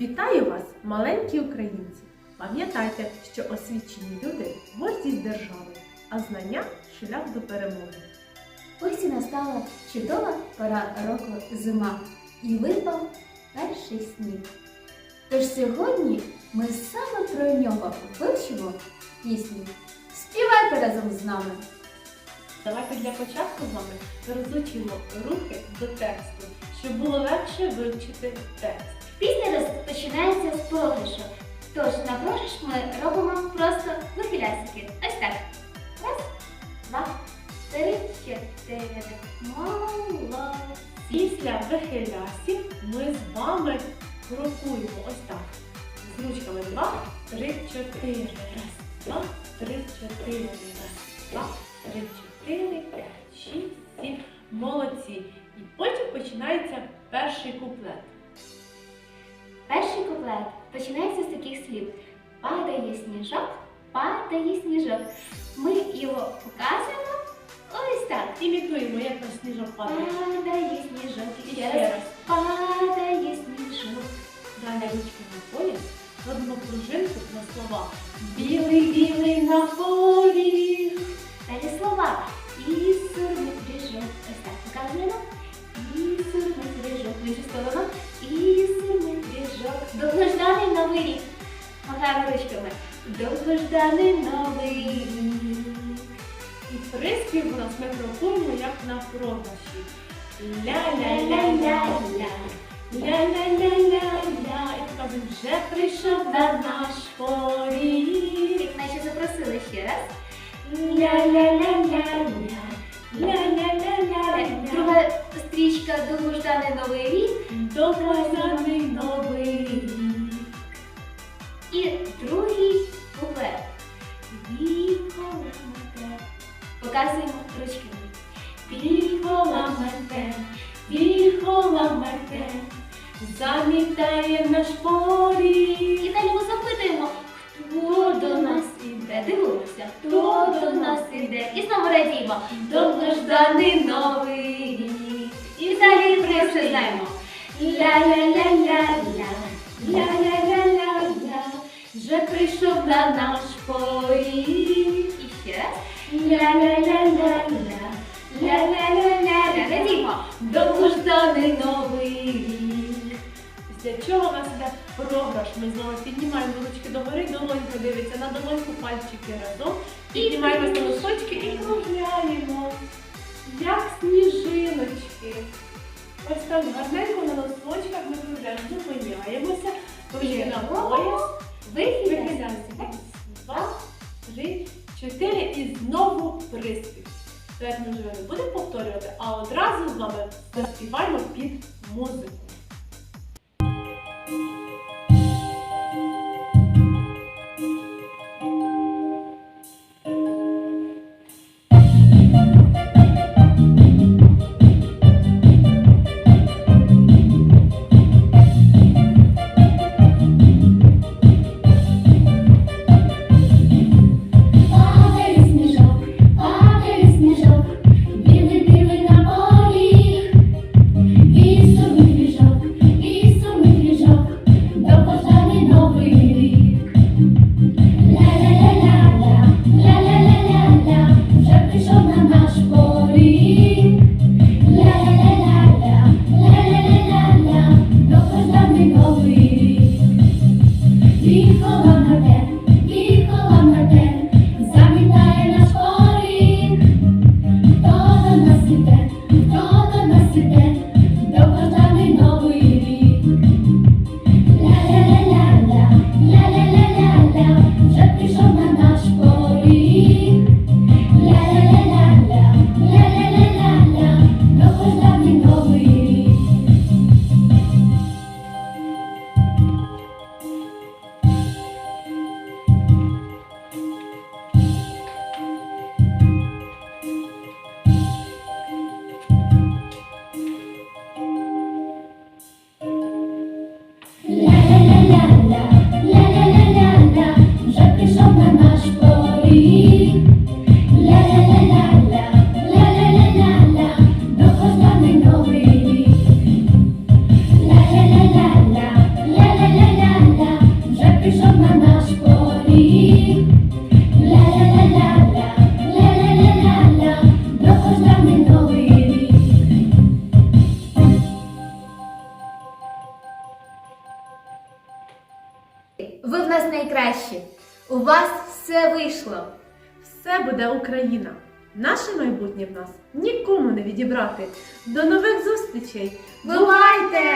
Вітаю вас, маленькі українці! Пам'ятайте, що освічені люди гордість держави, а знання шлях до перемоги. Ось і настала чудова пора року зима, і випав перший сніг. Тож сьогодні ми саме про нього вивчимо пісню. Співайте разом з нами. Давайте для початку з вами розучимо рухи до тексту, щоб було легше вивчити текст. Пісня розпочинається з програшу. Тож на програш ми робимо просто вихилясики. Ось так. Раз, два, три, чотири. Молодці. Після вихилясів ми з вами крокуємо ось так. З ручками два, три, чотири. Раз, два, три, чотири. Раз, два, три, чотири, п'ять, шість, сім. Молодці. І потім починається перший куплет. Перший куплет починається з таких слів. Падає сніжок, падає сніжок. Ми його показуємо ось так. Імітуємо, як наш сніжок падає. Падає сніжок. І Ще раз. Падає сніжок. Далі ручки на пояс. Робимо пружинку на слова. Білий, білий на полі. Ручками. Довгожданий новий рік. І приспів у нас ми крокуємо як на програші. Ля-ля-ля-ля-ля. Ля-ля-ля-ля-ля. І показуємо, вже прийшов на наш поріг. Як наче запросили ще раз. Ля-ля-ля-ля-ля. Ля-ля-ля-ля-ля. Друга стрічка довгожданий новий рік. Довгожданий Показуємо ручками. Віхола мете, віхола мете, замітає наш І далі ми запитуємо, хто до нас іде. Дивимося, хто до нас іде. І знову радіємо. Довгожданий новий рік. І далі просто знаємо. Ля-ля-ля-ля-ля. Ля-ля-ля-ля-ля, вже прийшов на наш поріг. Ще раз. Ля-ля-ля-ля-ля, ля-ля-ля-ля-ля, Радімо. довгожданий новий рік. Після чого у нас іде програш. Ми знову піднімаємо ручки догори, долонька дивиться на долоньку пальчики разом. Піднімаємося на носочки і кружляємо, як сніжиночки. Ось так гарненько на носочках ми кружляємо, зупиняємося, ручки на пояс, Вихід. вихиляємося. Два, три, чотири і знову приспів. Давайте ми вже не будемо повторювати, а одразу з вами заспіваємо під музику. Ви в нас найкращі. У вас все вийшло. Все буде Україна. Наше майбутнє в нас нікому не відібрати. До нових зустрічей! Бувайте!